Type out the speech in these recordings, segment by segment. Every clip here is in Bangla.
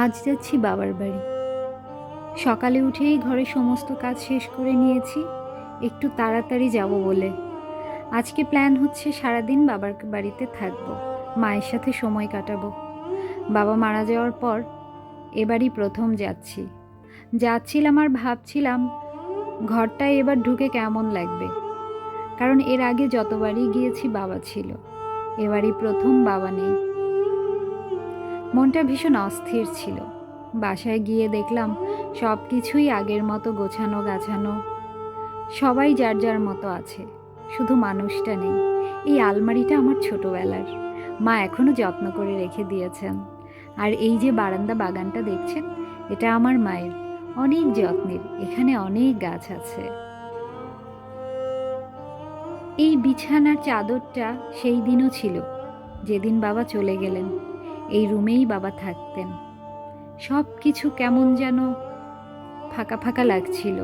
আজ যাচ্ছি বাবার বাড়ি। সকালে উঠেই ঘরে সমস্ত কাজ শেষ করে নিয়েছি, একটু তাড়াতাড়ি যাব বলে। আজকে প্ল্যান হচ্ছে সারাদিন বাবার বাড়িতে থাকব, মায়ের সাথে সময় কাটাবো। বাবা মারা যাওয়ার পর এবারই প্রথম যাচ্ছি। যাচ্ছিলাম আর ভাবছিলাম ঘরটায় এবার ঢুকে কেমন লাগবে? কারণ এর আগে যতবারই গিয়েছি বাবা ছিল, এবারই প্রথম বাবা নেই। মনটা ভীষণ অস্থির ছিল। বাসায় গিয়ে দেখলাম সব কিছুই আগের মতো গোছানো গাছানো। সবাই যার যার মতো আছে, শুধু মানুষটা নেই। এই আলমারিটা আমার ছোটবেলার। মা এখনও যত্ন করে রেখে দিয়েছেন। আর এই যে বারান্দা বাগানটা দেখছেন, এটা আমার মায়ের। অনেক যত্নের, এখানে অনেক গাছ আছে। এই বিছানার চাদরটা সেই দিনও ছিল, যেদিন বাবা চলে গেলেন। এই রুমেই বাবা থাকতেন। সব কিছু কেমন যেন ফাঁকা ফাঁকা লাগছিল।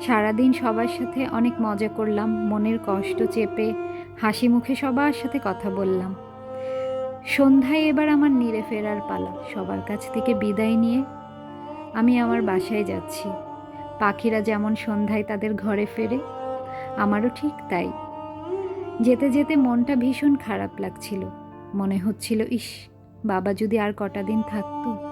সারাদিন সবার সাথে অনেক মজা করলাম, মনের কষ্ট চেপে হাসি মুখে সবার সাথে কথা বললাম। সন্ধ্যায় এবার আমার নিরে ফেরার পালা, সবার কাছ থেকে বিদায় নিয়ে আমি আমার বাসায় যাচ্ছি। পাখিরা যেমন সন্ধ্যায় তাদের ঘরে ফেরে, আমারও ঠিক তাই। যেতে যেতে মনটা ভীষণ খারাপ লাগছিল। মনে হচ্ছিল, ইস, বাবা যদি আর কটা দিন থাকতো?